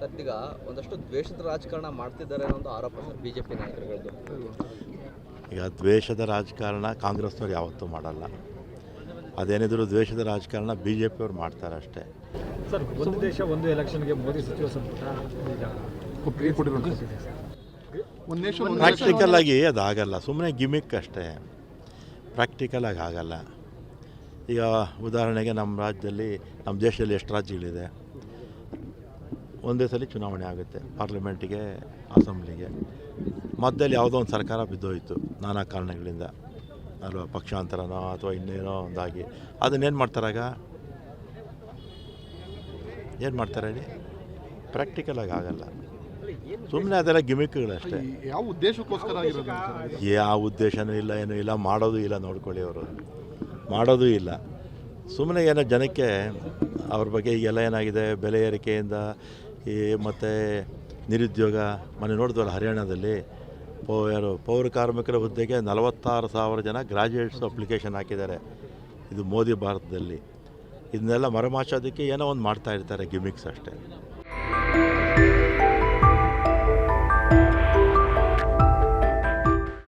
Sir ಈಗ ಒಂದಷ್ಟು ದ್ವೇಷದ ರಾಜಕಾರಣ ಮಾಡ್ತಿದ್ದಾರೆ ಅನ್ನೋ ಒಂದು ಆರೋಪ ಸರ್ ಬಿಜೆಪಿ ನಾಯಕರುಗಳದ್ದು. ಈಗ ದ್ವೇಷದ ರಾಜಕಾರಣ ಕಾಂಗ್ರೆಸ್ನವ್ರು ಯಾವತ್ತೂ ಮಾಡಲ್ಲ. ಅದೇನಿದ್ರು ದ್ವೇಷದ ರಾಜಕಾರಣ ಬಿ ಜೆ ಪಿಯವ್ರು ಮಾಡ್ತಾರೆ ಅಷ್ಟೇ. ಸರ್ ಒಂದು ದೇಶ ಒಂದು ಎಲೆಕ್ಷನ್ಗೆ ಮೋದಿ ಸಚಿವ ಸಂಪುಟ ಪ್ರಾಕ್ಟಿಕಲ್ ಆಗಿ ಅದಾಗಲ್ಲ ಸುಮ್ಮನೆ ಗಿಮಿಕ್ ಅಷ್ಟೇ. ಪ್ರಾಕ್ಟಿಕಲ್ ಆಗಿ ಆಗಲ್ಲ. ಈಗ ಉದಾಹರಣೆಗೆ ನಮ್ಮ ರಾಜ್ಯದಲ್ಲಿ ನಮ್ಮ ದೇಶದಲ್ಲಿ ಎಷ್ಟು ರಾಜ್ಯಗಳಿದೆ? ಒಂದೇ ಸಲ ಚುನಾವಣೆ ಆಗುತ್ತೆ ಪಾರ್ಲಿಮೆಂಟಿಗೆ ಅಸೆಂಬ್ಲಿಗೆ ಮಧ್ಯದಲ್ಲಿ ಯಾವುದೋ ಒಂದು ಸರ್ಕಾರ ಬಿದ್ದೋಯಿತು ನಾನಾ ಕಾರಣಗಳಿಂದ. ಅಲ್ವಾ ಪಕ್ಷಾಂತರನೋ ಅಥವಾ ಇನ್ನೇನೋ ಒಂದಾಗಿ. ಅದನ್ನೇನು ಮಾಡ್ತಾರಾಗ ಏನು ಮಾಡ್ತಾರೆ ಹೇಳಿ? ಪ್ರಾಕ್ಟಿಕಲ್ ಆಗಿ ಆಗಲ್ಲ. ಸುಮ್ಮನೆ ಅದೆಲ್ಲ ಗಿಮಿಕ್ಗಳಷ್ಟೇ ಯಾವ ಉದ್ದೇಶಕ್ಕೋಸ್ಕರ ಯಾವ ಉದ್ದೇಶನೂ ಇಲ್ಲ ಏನೂ ಇಲ್ಲ ಮಾಡೋದು ಇಲ್ಲ ನೋಡ್ಕೊಳ್ಳಿ ಅವರು. ಮಾಡೋದು ಇಲ್ಲ. ಸುಮ್ಮನೆ ಏನೋ ಜನಕ್ಕೆ ಅವ್ರ ಬಗ್ಗೆ ಈಗೆಲ್ಲ ಏನಾಗಿದೆ ಬೆಲೆ ಏರಿಕೆಯಿಂದ ಈ ಮತ್ತು ನಿರುದ್ಯೋಗ, ಮೊನ್ನೆ ನೋಡಿದ್ವಲ್ಲ ಹರಿಯಾಣದಲ್ಲಿ? ಪೌ, ಯಾರು, ಪೌರ ಕಾರ್ಮಿಕರ ಹುದ್ದೆಗೆ ನಲವತ್ತಾರು ಸಾವಿರ ಜನ ಗ್ರಾಜ್ಯುಯೇಟ್ಸ್ ಅಪ್ಲಿಕೇಶನ್ ಹಾಕಿದ್ದಾರೆ. ಇದು ಮೋದಿ ಭಾರತದಲ್ಲಿ. ಇದನ್ನೆಲ್ಲ ಮರೆಮಾಚೋದಕ್ಕೆ ಏನೋ ಒಂದು ಮಾಡ್ತಾ ಇರ್ತಾರೆ ಗಿಮಿಕ್ಸ್ ಅಷ್ಟೇ.